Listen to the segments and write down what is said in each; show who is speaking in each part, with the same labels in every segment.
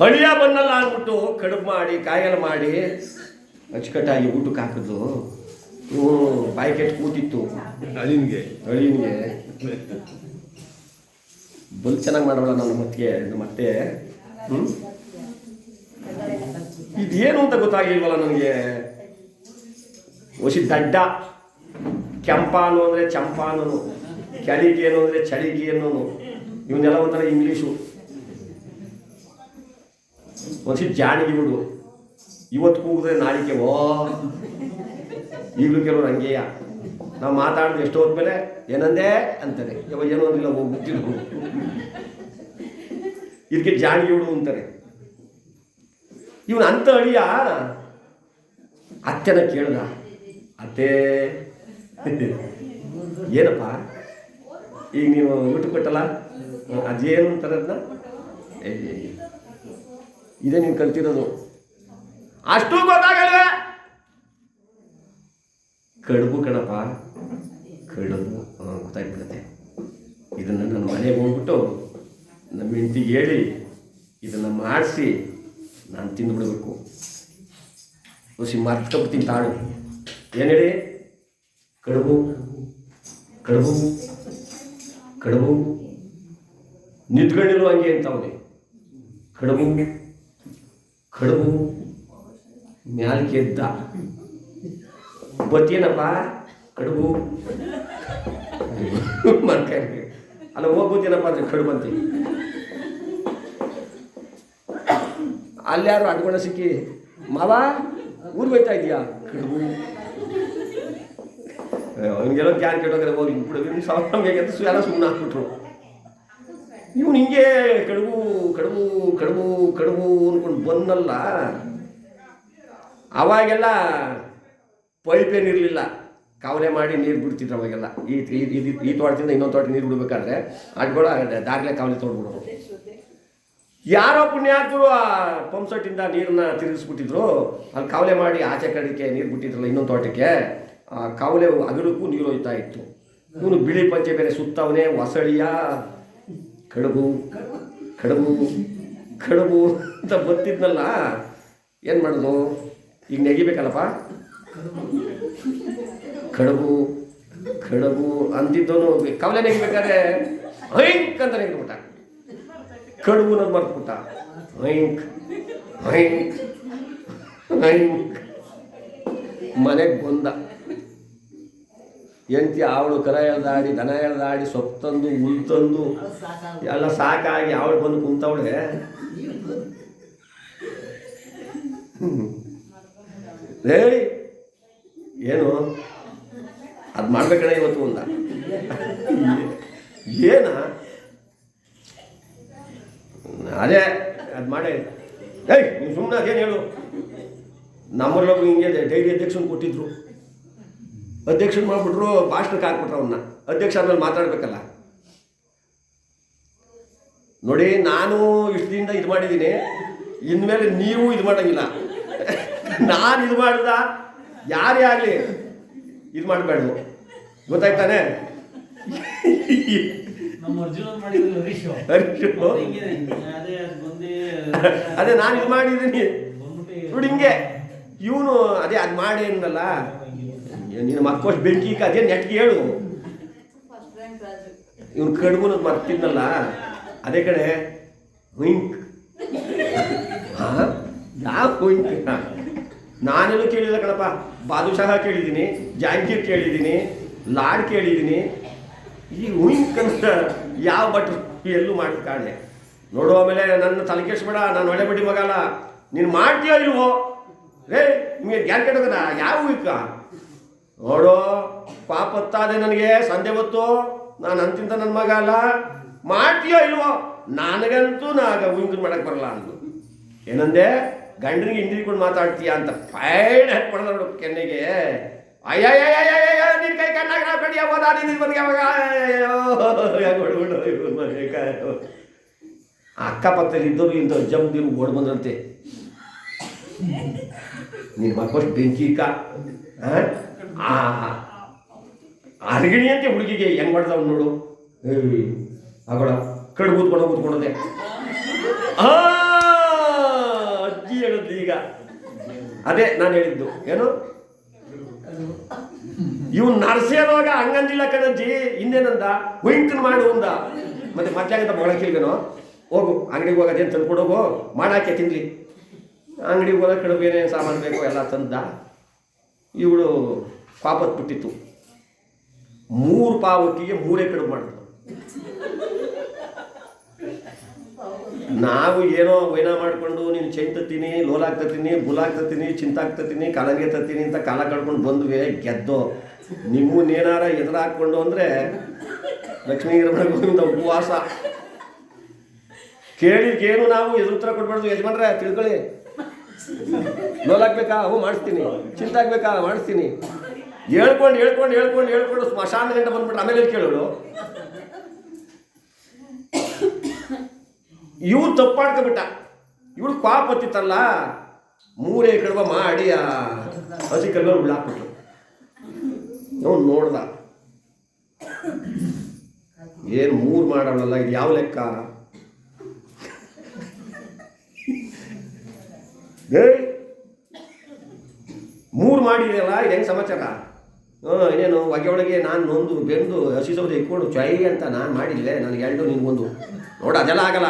Speaker 1: ಅಳಿಯ ಬಂದಲ್ಲ ಅಂದ್ಬಿಟ್ಟು ಕಡುಬು ಮಾಡಿ ಕಾಯಲ್ಲ ಮಾಡಿ ಅಚ್ಚುಕಟ್ಟಾಗಿ ಊಟಕ್ಕೆ ಹಾಕಿದ್ದು ಹ್ಞೂ ಬಾಯಿ ಕೆಟ್ಟು ಕೂತಿತ್ತು.
Speaker 2: ಅಳಿನ್ಗೆ.
Speaker 1: ಅಳಿನ್ಗೆ. ಬಲ್ ಚೆನ್ನಾಗಿ ಮಾಡೋಲ್ಲ ನನ್ನ ಮತ್ತೆ ಮತ್ತೆ. ಹ್ಞೂ. ಇದೇನು ಅಂತ ಗೊತ್ತಾಗಿಲ್ವಲ್ಲ ನನಗೆ? ಒಸಿ ದಡ್ಡ. ಕೆಂಪಾನು ಅಂದರೆ ಚಂಪಾನು ಕೆಳಿಗೇನು ಅಂದರೆ ಅನ್ನೋನು ಇವನ್ನೆಲ್ಲ ಒಂಥರ ಇಂಗ್ಲೀಷು. ಒಸಿ ಜಾಣಿಗೆ ಬಿಡು. ಇವತ್ತು ಕೂಗಿದ್ರೆ ನಾಳಿಕೆ ಓ. ಈಗಲೂ ಕೆಲವರು ಹಂಗೆಯ. ನಾವು ಮಾತಾಡಿದ್ರೆ ಎಷ್ಟು ಹೋದ್ಮೇಲೆ ಏನಂದೇ ಅಂತಾರೆ. ಯಾವ ಏನೋ ಅಂದಿಲ್ಲ ಹೋಗ್ಬಿಟ್ಟಿರು ಇದಕ್ಕೆ ಜಾಣಿಗೆ ಬಿಡು ಅಂತಾರೆ. ಇವನು ಅಂತ ಅಳಿಯ. ಅತ್ತೆನ ಕೇಳ್ದ. ಅತ್ತೆ. ಏನಪ್ಪ? ಈಗ ನೀವು ಊಟ ಕೊಟ್ಟಲ್ಲ? ಅದೇನು? ಅಂತಾರೆ ಅದನ್ನ ಇದೇ ನೀನು ಕಲ್ತಿರೋದು. ಅಷ್ಟು ಗೊತ್ತಾಗಲ್ವೇ? ಕಡುಬು ಕಣಪ್ಪ. ಕಡುಬು ಗೊತ್ತಾಗ್ಬಿಡುತ್ತೆ. ಇದನ್ನು ನನ್ನ ಮನೆಗೆ ಹೋಗ್ಬಿಟ್ಟು ನಮ್ಮ ಹೆಂಡತಿಗೆ ಹೇಳಿ ಇದನ್ನು ಮಾಡಿಸಿ ನಾನು ತಿಂದುಬಿಡಬೇಕು ಹುಸಿ ಮರ್ತ್ಕೊಬಿಡ್ತೀನಿ ತಾಳು. ಏನು ಹೇಳಿ? ಕಡುಬು ಕಡುಬು ಕಡುಬು. ನಿಂತ್ಕೊಂಡಿಲ್ವ ಹಂಗೆ ಅಂತ ಅವನೇ. ಕಡುಬು. ಕಡುಬು ಮ್ಯಾಲ್ಕೆ ಎದ್ದ ಬತ್ತೀನಪ್ಪ ಕಡುಬು. ಮರ್ಕ ಅಲ್ಲ ಹೋಗ್ಬೋದೇನಪ್ಪ ಅಂದ್ರೆ ಕಡುಬು ಅಂತೀವಿ. ಅಲ್ಲಾರು ಅಡ್ಗೋಣ ಸಿಕ್ಕಿ, ಮಾವ ಊರು ಹೋಯ್ತಾ ಇದೀಯಾ ಕಡುಬು. ಅವನಿಗೆಲ್ಲ ಜ್ಞಾನ ಕೆಟ್ಟೋಗ್ರೆ ಹೋಗಿ ಬಿಡು. ಸಾವಿರ ಅಂತ ಸು ಎಲ್ಲ ಸುಮ್ಮನೆ ಹಾಕ್ಬಿಟ್ರು. ಇವನು ಹಿಂಗೆ ಕಡುಬು ಕಡುಬು ಕಡುಬು ಕಡುಬು ಅಂದ್ಕೊಂಡು ಬಂದಲ್ಲ. ಅವಾಗೆಲ್ಲ ಪೈಪ್ ಏನಿರಲಿಲ್ಲ ಕಾವಲೆ ಮಾಡಿ ನೀರು ಬಿಡ್ತಿದ್ರು ಅವಾಗೆಲ್ಲ. ಈ, ಈ- ತೋಟದಿಂದ ಇನ್ನೊಂದು ತೋಟ ನೀರು ಬಿಡ್ಬೇಕಾದ್ರೆ ಅಡ್ಗೋಳ ದಾರಿಲೆ ಕಾವಲೆ ತೋಡ್ಬಿಡೋರು ಯಾರೋ ಪುಣ್ಯಾತ್ಮರು ಆ ಪಂಪ್ ಸೆಟ್ಟಿಂದ ನೀರನ್ನ ತಿರುಗಿಸ್ಬಿಟ್ಟಿದ್ರು. ಅಲ್ಲಿ ಕಾವಲೆ ಮಾಡಿ ಆಚೆ ಕಡೆಗೆ ನೀರು ಬಿಟ್ಟಿದ್ರಲ್ಲ ಇನ್ನೊಂದು ತೋಟಕ್ಕೆ, ಆ ಕಾವಲೆ ಅಗಲಕ್ಕೂ ನೀರು ಹೋಯ್ತಾ ಇತ್ತು. ಇವನು ಬಿಳಿ ಪಂಚೆ ಬೇರೆ ಸುತ್ತವನೇ, ಹೊಸಳಿಯ ಕಡುಬು ಕಡುಬು ಕಡುಬು ಅಂತ ಬರ್ತಿದ್ನಲ್ಲ ಏನು ಮಾಡೋದು? ಈಗ ನೆಗಿಬೇಕಲ್ಲಪ್ಪ? ಕಡುಬು ಕಡುಬು ಅಂತಿದ್ದವನು ಕವಲೆ ನೆಗಿಬೇಕಾದ್ರೆ ಹೈಂಕ್ ಅಂತ ನೆಗ್ಬಿಟ್ಟ ಕಡುಬು ಅನ್ನೋದು ಮರ್ತ್ಬಿಟ್ಟ. ಹೈಂಕ್ ಹೈಂಕ್ ಹೈಂಕ್. ಮನೆಗೆ ಬಂದ. ಎಂತಿ ಅವಳು ಕರ ಎಳ್ದಾಡಿ, ದನ ಎಳ್ದಾಡಿ ಸೊಪ್ಪು ತಂದು ಎಲ್ಲ ಸಾಕಾಗಿ ಅವಳು ಬಂದು ಕುಂತವಳೆ. ಹೇಳಿ ಏನು? ಅದು ಮಾಡ್ಬೇಕಣ ಇವತ್ತು ಒಂದ? ಏನ? ಅದೇ, ಅದು ಮಾಡೇ. ಏಯ್, ನೀವು ಸುಮ್ಮನೆ ಅದೇನು ಹೇಳು? ನಮ್ಮಲ್ಲೊಬ್ಬ ಹಿಂಗೆ ಡೈರಿ ಅಧ್ಯಕ್ಷನ್ ಕೊಟ್ಟಿದ್ರು. ಅಧ್ಯಕ್ಷನ್ ಮಾಡಿಬಿಟ್ರು ಭಾಷಣಕ್ಕೆ ಹಾಕ್ಬಿಟ್ರು ಅವನ್ನ ಅಧ್ಯಕ್ಷ ಆದ್ಮೇಲೆ ಮಾತಾಡ್ಬೇಕಲ್ಲ. ನೋಡಿ ನಾನು ಇಷ್ಟದಿಂದ ಇದು ಮಾಡಿದ್ದೀನಿ. ಇನ್ಮೇಲೆ ನೀವು ಇದು ಮಾಡಂಗಿಲ್ಲ. ನಾನು ಇದು ಮಾಡ್ದ ಯಾರೇ ಆಗಲಿ ಇದು ಮಾಡಬೇಡ ಗೊತ್ತಾಯ್ತಾನೆ.
Speaker 3: ಅದೇ
Speaker 1: ನಾನು ಇದು ಮಾಡಿದ್ದೀನಿ. ನೋಡಿ ಹಿಂಗೆ. ಇವನು ಅದೇ ಅದು ಮಾಡಿ ಅನ್ನಲ್ಲ ನೀನು ಮಕ್ಕೋಷ್ಟು ಬೆಂಕಿ ಅದೇ ನೆಟ್ಗೆ ಹೇಳು. ಇವ್ನು ಕಡುಬು ಮರ್ತಿದ್ನಲ್ಲ ಅದೇ ಕಡೆ ಹುಯಿಂಕ್. ಯಾವ ಹುಯಿಂಕ್? ನಾನೆಲ್ಲ ಕೇಳಿಲ್ಲ ಕಣಪ್ಪ. ಬಾದುಶಾಹ ಕೇಳಿದ್ದೀನಿ ಜಾಂಗೀರ್ ಕೇಳಿದ್ದೀನಿ ಲಾಡ್ ಕೇಳಿದ್ದೀನಿ. ಈ ಹುಯಿಂಕ್ ಅಂತ ಯಾವ ಭಟ್ರು ಎಲ್ಲೂ ಮಾಡಿ ಕಾಣೆ. ನೋಡು, ಆಮೇಲೆ ನನ್ನ ತಲೆ ಬೇಡ ನಾನು ಒಳ್ಳೆ ಮಗಲ್ಲ ನೀನು ಮಾಡ್ತೀಯ ಇಲ್ವೋ? ರೇ ನಿಮಗೆ ಗ್ಯಾನ್ ಕಟ್ಟೋದ ಯಾವ ಹುಯಿಕ್ಕ ನೋಡು, ಪಾಪ ನನಗೆ, ಸಂಜೆ ಹೊತ್ತು ನಾನು ಅಂತಿಂತ ನನ್ನ ಮಗ ಅಲ್ಲ. ಮಾಡ್ತೀಯೋ ಇಲ್ವೋ? ನನಗಂತೂ ನಾಗ ಉಂಗಿನ ಮಾಡಕ್ಕೆ ಬರಲ್ಲ ಅಂದು ಏನಂದೆ? ಗಂಡನಿಗೆ ಹಿಂದಿರಿಕೊಂಡು ಮಾತಾಡ್ತೀಯ ಅಂತ ಪೈಡ್ ಹಾಕ್ಬಿಡ ನೋಡು ಕೆನ್ನೆಗೆ. ಅಯ್ಯಯ್ಯಯ್ಯಯ್ಯಯ್ಯ ನಿನ್ನ ಕೈ ಕಣ್ಣಾಗ ನಾ ಕಡಿಯ ಹೋದ ನಿನ್ನ ಬಂದು ಯಾವಾಗ? ಅಯ್ಯೋ. ಅಕ್ಕಪಕ್ಕದಲ್ಲಿ ಇದ್ದವರು ಇಂಥ ಜಮ್ದಿರು ಓಡ್ ಬಂದ್ರಂತೆ. ನಿನ್ನ ಮಕ್ಕಳು ಬೆಂಕಿ ಇಕ್ಕ ಆ ಅರ್ಗಿಣಿ ಅಂತ ಹುಡುಗಿಗೆ ಹೆಂಗ್ ಮಾಡ್ತಾವ್ ನೋಡು. ಆಗೋಣ ಕಡು. ಕೂತ್ಕೊಂಡು ಕೂತ್ಕೊಂಡಂತೆ. ಅಜ್ಜಿ ಹೇಳಿದ್ಲು ಈಗ. ಅದೇ ನಾನು ಹೇಳಿದ್ದು. ಏನು? ಇವ್ ನರ್ಸೇವಾಗ ಹಂಗಂದಿಲ್ಲ ಕಣಜ್ಜಿ. ಇನ್ನೇನಂದ? ಹುಯಿಂಕನ್ ಮಾಡು ಅಂದ. ಮತ್ತೆ ಮತ್ತೆ ಆಗತ್ತ ಮೊಳಕಿಲ್ಗನೋ ಹೋಗು ಅಂಗಡಿಗೆ ಹೋಗೋದೇನು ತಂದ್ಕೊಡೋಗು ಮಾಡಾಕೆ ತಿನ್ಲಿ. ಅಂಗಡಿಗೆ ಹೋದಾಗ ಕಡುಬು ಏನೇನು ಸಾಮಾನು ಬೇಕು ಎಲ್ಲ ತಂದ. ಇವಳು ಪಾಪತ್ ಬಿಟ್ಟಿತ್ತು. ಮೂರು ಪಾವತಿಗೆ ಮೂರೇ ಕಡುಬು ಮಾಡಿದ್ರು. ನಾವು ಏನೋ ವೈನ ಮಾಡಿಕೊಂಡು ನೀನು ಚೆಂಟ್ ತತ್ತೀನಿ ಲೋಲ್ ಆಗ್ತತ್ತೀನಿ ಬುಲಾಗ್ ತತ್ತೀನಿ ಚಿಂತಾಗ್ ತತ್ತೀನಿ ಕಲಂಗೆ ತತ್ತೀನಿ ಅಂತ ಕಾಲ ಕಳ್ಕೊಂಡು ಬಂದ್ವಿ, ಗೆದ್ದೋ. ನಿಮ್ಮನ್ನೇನಾರ ಎದುರಾಕೊಂಡು ಅಂದರೆ ಲಕ್ಷ್ಮೀ ಉಪವಾಸ. ಕೇಳಿದ್ಗೇನು ನಾವು ಎದುರು ಉತ್ತರ ಕೊಡ್ಬಾರ್ದು, ಯಜಮಾನ್ರೆ, ತಿಳ್ಕೊಳ್ಳಿ. ಲೋಲಾಗ್ಬೇಕಾ ಹ್ಞೂ ಮಾಡಿಸ್ತೀನಿ. ಚಿಂತಾಗ್ಬೇಕಾ ಮಾಡಿಸ್ತೀನಿ. ಹೇಳ್ಕೊಂಡು ಹೇಳ್ಕೊಂಡು ಹೇಳ್ಕೊಂಡು ಹೇಳ್ಕೊಂಡು ಸ್ಮಶಾನ ಗಂಟ ಬಂದ್ಬಿಟ್ರೆ ಆಮೇಲೆ ಕೇಳೋಳು ಇವು ತಪ್ಪಾಡ್ಕೊಬಿಟ್ಟ ಇವಳು ಪಾಪ ಹತ್ತಿತ್ತಲ್ಲ ಮೂರೇ ಕಡವ ಮಾಡಿ ಆ ಹಸಿ ಕಲ್ಲಲ್ಲಿ ಉಳ್ಳಾಕ್ಬಿಟ್ರು. ಅವನು ನೋಡ್ದ. ಏನು ಮೂರು ಮಾಡೋಣಲ್ಲ ಇದು ಯಾವ ಲೆಕ್ಕ? ಮೂರು ಮಾಡಿದೆಯಲ್ಲ, ಇದು ಹೆಂಗೆ ಸಮಾಚಾರ? ಒಗೆ ಹೊಗೆ ಒಳಗೆ ನಾನು ನೊಂದು ಬೆಂದು ಹಸಿ ಸೌದೆ ಇಟ್ಕೊಂಡು ಚೈ ಅಂತ ನಾನು ಮಾಡಿಲ್ಲೇ ನನಗೆ ಎರಡು, ನಿನಗೊಂದು. ನೋಡು, ಅದೆಲ್ಲ ಆಗಲ್ಲ.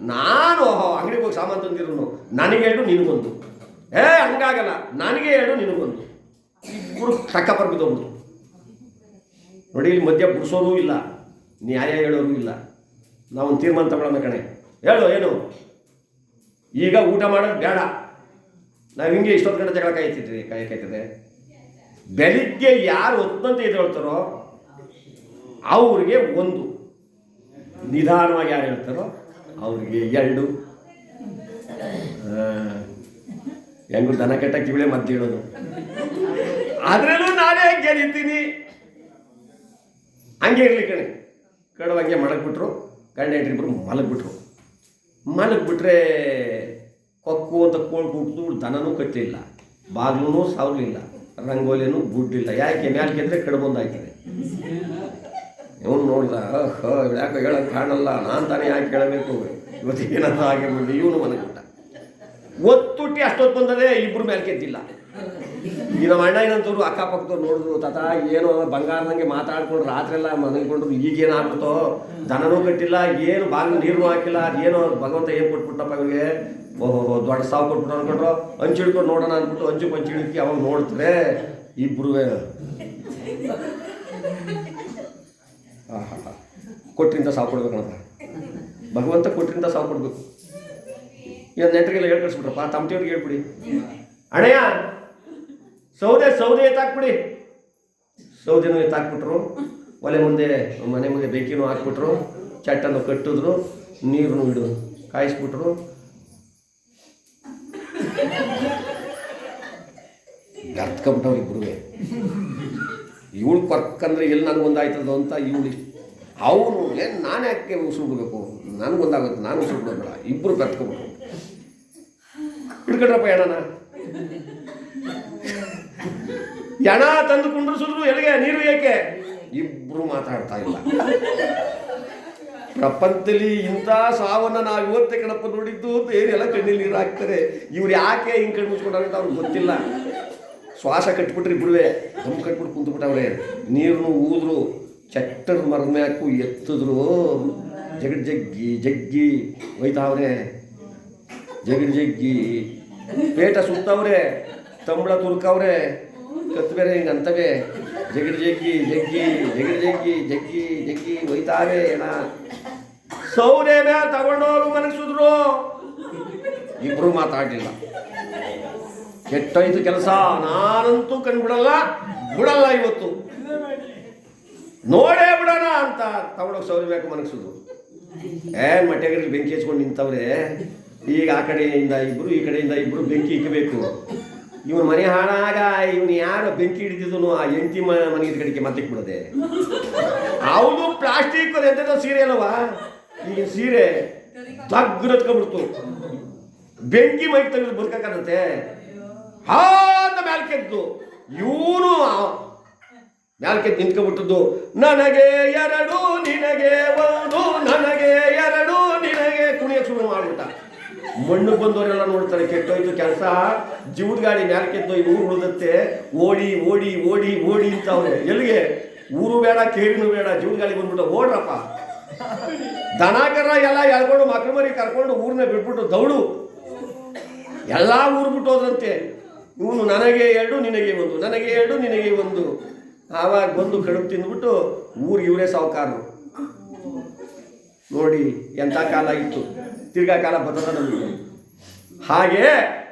Speaker 1: ನಾನು ಅಂಗಡಿಗೆ ಹೋಗಿ ಸಾಮಾನು ತಂದಿರೋನು, ನನಗೆ ಎರಡು, ನಿನಗೊಂದು. ಏ, ಹಂಗಾಗಲ್ಲ. ನನಗೆ ಎರಡು, ನಿನಗೊಂದು. ಇಬ್ಬರು ತಕ್ಕ ಬಿದ್ದೋಗ್ಬಿಡ್ತು ನೋಡಿ, ಇಲ್ಲಿ ಮಧ್ಯ ಬಿಡಿಸೋದು ಇಲ್ಲ. ನ್ಯಾಯ ಹೇಳೋರು ಇಲ್ಲ. ನಾವು ಒಂದು ತೀರ್ಮಾನ ತಗೊಳ್ಳೋಣ ಕಣೆ. ಹೇಳು, ಏನು? ಈಗ ಊಟ ಮಾಡೋದು ಬೇಡ. ನಾವು ಹಿಂಗೆ ಇಷ್ಟೊಂದು ಗಂಟೆ ಜಗಳ ಕಾಯ್ತಿದ್ವಿ ಕಾಯ್ಕಾಯ್ತದೆ ಬೆಳಿಗ್ಗೆ ಯಾರು ಹೊತ್ತಂತ ಎದ್ದೇಳ್ತಾರೋ ಅವ್ರಿಗೆ ಒಂದು. ನಿಧಾನವಾಗಿ ಯಾರು ಹೇಳ್ತಾರೋ ಅವ್ರಿಗೆ ಎರಡು. ಹೆಂಗು ದನ ಕೆಟ್ಟ ಕಿವಿಳೆ ಮತ್ತೆ ಹೇಳೋದು. ಅದ್ರಲ್ಲೂ ನಾನೇ ಗೆಲ್ತೀನಿ ಹಂಗೆ ಇರ್ಲಿ ಕಣೆ. ಕಡವಾಗೆ ಹಂಗೆ ಮಲಗ್ಬಿಟ್ರು. ಗಂಡ ಹೆಂಡ್ರಿಬ್ರು ಮಲಗ್ಬಿಟ್ರು. ಮಲಗ್ಬಿಟ್ರೆ ಕೊಕ್ಕು ಅಂತ ಕೋಲ್ ಕೂಗ್ತು ದನನೂ ಕಟ್ಟಲಿಲ್ಲ ಬಾಗ್ಲೂ ಸಾವಲಿಲ್ಲ. ರಂಗೋಲಿನೂ ಗುಡ್ಡಿಲ್ಲ. ಯಾಕೆ? ಮ್ಯಾಲೆ ಗೆದ್ರೆ ಕಡ್ಬಂದಾಯ್ತದೆ ಇವನು ನೋಡ್ದ ಹ ಯಾಕೆ ಹೇಳಕ್ಕೆ ಕಾಣಲ್ಲ ನಾನು ತಾನೇ ಯಾಕೆ ಕೇಳಬೇಕು ಇವತ್ತಿಗೆ ಏನಂತ ಹಾಗೆ ಬಂದು ಇವನು ಮನೆಗಿಟ್ಟ ಒತ್ತುಟ್ಟಿ ಅಷ್ಟೊತ್ತು ಬಂದದೆ ಇಬ್ರು ಮ್ಯಾಲ್ಕೆದ್ದಿಲ್ಲ ಗೆದ್ದಿಲ್ಲ. ಈ ನಮ್ಮ ಅಣ್ಣ ಏನಂತವ್ರು ಅಕ್ಕಪಕ್ಕದವ್ರು ನೋಡಿದ್ರು, ತಾತ, ಏನು ಬಂಗಾರದಂಗೆ ಮಾತಾಡ್ಕೊಂಡು ರಾತ್ರಿ ಎಲ್ಲ ಮನೆಗೊಂಡ್ರು ಈಗೇನು ಆಗ್ಬಿಡ್ತೋ ದನನೂ ಕಟ್ಟಿಲ್ಲ, ಏನು ಬಾಗಿಲು ನೀರು ಹಾಕಿಲ್ಲ, ಅದೇನೋ ಭಗವಂತ ಏನು ಕೊಟ್ಬಿಟ್ಟಪ್ಪ ಇವ್ರಿಗೆ? ಓಹೋ ದೊಡ್ಡ ಸಾವು ಕೊಟ್ಬಿಟ್ಟು ಅನ್ಕೊಂಡ್ರು? ಹಿಡ್ಕೊಂಡು ನೋಡೋಣ ಅಂದ್ಬಿಟ್ಟು ಹಂಚು ಪಂಚು ಹಿಡಿಕಿ ಅವಾಗ ನೋಡ್ತಾರೆ ಇಬ್ರು ಆಹಾ ಕೊಟ್ರಿಂದ ಸಾವು ಕೊಡ್ಬೇಕಣ್ಣ ಭಗವಂತ ಕೊಟ್ಟಿಂತ ಸಾವು ಕೊಡ್ಬೇಕು. ಈಗ ನೆಂಟರಿಗೆಲ್ಲ ಹೇಳ್ ಕಳಿಸ್ಬಿಟ್ರಪ್ಪ ತಮ್ಮಟಿಯವ್ರಿಗೆ ಹೇಳ್ಬಿಡಿ. ಅಣ್ಣಯ್ಯ, ಸೌದೆ ಸೌದೆ ಎತ್ತಾಕ್ಬಿಡಿ ಸೌದೆನೂ ಎತ್ತಾಕ್ಬಿಟ್ರು ಒಲೆ ಮುಂದೆ, ಮನೆ ಮುಂದೆ ಬೇಕಿನೂ ಹಾಕ್ಬಿಟ್ರು. ಚಟ್ಟನ್ನು ಕಟ್ಟಿದ್ರು. ನೀರನ್ನು ಇಡು. ಕಾಯಿಸ್ಬಿಟ್ರು. ಗರ್ತ್ಕೊಂಬಿಟ್ಟವ್ರು ಇಬ್ಬರು ಇವಳು ಕೊರ್ಕಂದ್ರೆ ಎಲ್ಲಿ ನನಗೊಂದಾಯ್ತದ ಅಂತ ಇವಳು ಅವನು ಏನು ನಾನು ಯಾಕೆ ಉಸಿರು ಬಿಡಬೇಕು ನನಗೊಂದಾಗುತ್ತೆ ನಾನು ಉಸಿರು ಬಿಡೋಬೇಡ ಇಬ್ಬರು ಕತ್ಕೊಬಿಟ್ರು ಹಿಡ್ಕೊಂಡ್ರಪ್ಪ ಎಣನ ಎಣ ತಂದು ಕುಂಡ್ರಿಸಿದ್ರು ಎಲ್ಲಿಗೆ? ನೀರು ಏಕೆ? ಇಬ್ಬರು ಮಾತಾಡ್ತಾ ಇಲ್ಲ. ಪ್ರಪಂಚದಲ್ಲಿ ಇಂಥ ಸಾವನ್ನು ನಾವು ಇವತ್ತೇ ಕಣಪ್ಪ ನೋಡಿದ್ದು ಬೇರೆಲ್ಲ ಕಣ್ಣಲ್ಲಿ ನೀರು ಹಾಕ್ತಾರೆ. ಇವ್ರು ಯಾಕೆ ಹಿಂಗೆ ಕಣ್ಣು ಮುಚ್ಕೊಂಡಾಗ ಅಂತ ಅವ್ರಿಗೆ ಗೊತ್ತಿಲ್ಲ. ಶ್ವಾಸ ಕಟ್ಬಿಟ್ರಿ ಬಿಡುವೆ. ದಮ್ ಕಟ್ಬಿಟ್ಟು ಕುಂತ್ಬಿಟ್ಟವ್ರೆ. ನೀರನ್ನು ಊದ್ರು ಚಟ್ಟರ್ ಮರ್ಮ್ಯಾಕು ಎತ್ತಿದ್ರು. ಜಗಡ್ ಜಗ್ಗಿ ಜಗ್ಗಿ ಒಯ್ತಾವ್ರೆ. ಜಗಡ್ ಜಗ್ಗಿ. ಪೇಟ ಸುತ್ತವ್ರೆ. ತಂಬಳ ತುರ್ಕವ್ರೆ. ಕತ್ ಬೇರೆ ಹಿಂಗೆ ಅಂತವೆ. ಜಗಡ್ ಜಗ್ಗಿ ಜಗ್ಗಿ, ಜಗಡ್ ಜಗ್ಗಿ ಜಗ್ಗಿ ಜಗ್ಗಿ ಒಯ್ತಾವೆ ಏನ ಸೌರೆ ಮೇಲೆ ತಗೊಂಡೋರು ಮನಗಿಸಿದ್ರು ಇಬ್ರು ಮಾತಾಡಲಿಲ್ಲ. ಕೆಟ್ಟೋಯ್ತು ಕೆಲಸ. ನಾನಂತೂ ಕಂಡುಬಿಡಲ್ಲ. ಬಿಡಲ್ಲ ಇವತ್ತು. ನೋಡೇ ಬಿಡೋಣ ಅಂತ ತಗೊಂಡೋಗಿ ಸೌದೆ ಮನಗಿಸೋದು. ಏ ಏನ್ ಮಟ್ಟೆಗರಲ್ಲಿ ಬೆಂಕಿ ಹಚ್ಕೊಂಡು ನಿಂತವ್ರೆ? ಈಗ ಆ ಕಡೆಯಿಂದ ಇಬ್ರು, ಈ ಕಡೆಯಿಂದ ಇಬ್ರು ಬೆಂಕಿ ಇಕ್ಕಬೇಕು ಇವನು ಮನೆ ಹಾಳಾಗ ಇವನು ಯಾರು ಬೆಂಕಿ ಹಿಡಿದಿದ್ದನು, ಆ ಎಂಟಿ ಮನೆ ಕಡೆಗೆ ಮತ್ತೆ ಬಿಡದೆ ಅವನು ಪ್ಲಾಸ್ಟಿಕ್ ಎಂತ ಸೀರೆ ಅಲ್ಲವಾ ಈಗ ಸೀರೆ ತಗ್ಗುರತ್ಕೊಂಡ್ಬಿಡ್ತು ಬೆಂಕಿ ಮೈಕ್ ತೆಗೆದು ಬದುಕಕ್ಕಾಗತ್ತೆ. ಹಾ ಮ್ಯಾಲ್ಕೆದ್ದು. ಮ್ಯಾಲ್ ಕೆದ್ದು ಇವನು ಮ್ಯಾಲ್ಕೆ ನಿಂತ್ಕೊಂಡ್ಬಿಟ್ಟದ್ದು, ನನಗೆ ಎರಡು, ನಿನಗೆ ಒಂದು, ನನಗೆ ಎರಡು, ನಿನಗೆ ಕುಣಿಯಕ್ಕೆ ಶುರು ಮಾಡ್ಬಿಟ್ಟ. ಮಣ್ಣು ಬಂದವರೆಲ್ಲ ನೋಡ್ತಾರೆ, ಕೆಟ್ಟೋಯ್ತು ಕೆಲಸ. ಜೀವದ ಗಾಡಿ ಮ್ಯಾಲ್ಕೆದ್ದು, ಇವ್ರು ಉಳಿದತ್ತೆ ಓಡಿ ಓಡಿ ಓಡಿ ಓಡಿ ಅಂತ ಅವ್ರೆ. ಎಲ್ಲಿಗೆ? ಊರು ಬೇಡ, ಕೇರಿನೂ ಬೇಡ, ಜೀವದ ಗಾಡಿ ಬಂದ್ಬಿಟ್ಟು ಓಡ್ರಪ್ಪ. ದನಕರ ಎಲ್ಲ ಎಳ್ಕೊಂಡು, ಮಕ್ಳು ಮರಿ ಕರ್ಕೊಂಡು ಊರನ್ನ ಬಿಟ್ಬಿಟ್ಟು ದೌಡು. ಎಲ್ಲ ಊರು ಬಿಟ್ಟು ಹೋದ್ರಂತೆ ಇವನು ನನಗೆ ಎರಡು, ನಿನಗೆ ಒಂದು, ನನಗೆ ಎರಡು, ನಿನಗೆ ಒಂದು. ಆವಾಗ ಬಂದು ಕಡುಬು ತಿಂದ್ಬಿಟ್ಟು ಊರು ಇವರೇ ಸಾವುಕಾರರು. ನೋಡಿ ಎಂಥ ಕಾಲ ಇತ್ತು. ತಿರ್ಗಾ ಕಾಲ ಬರ್ತದ ನಮಗೆ. ಹಾಗೆ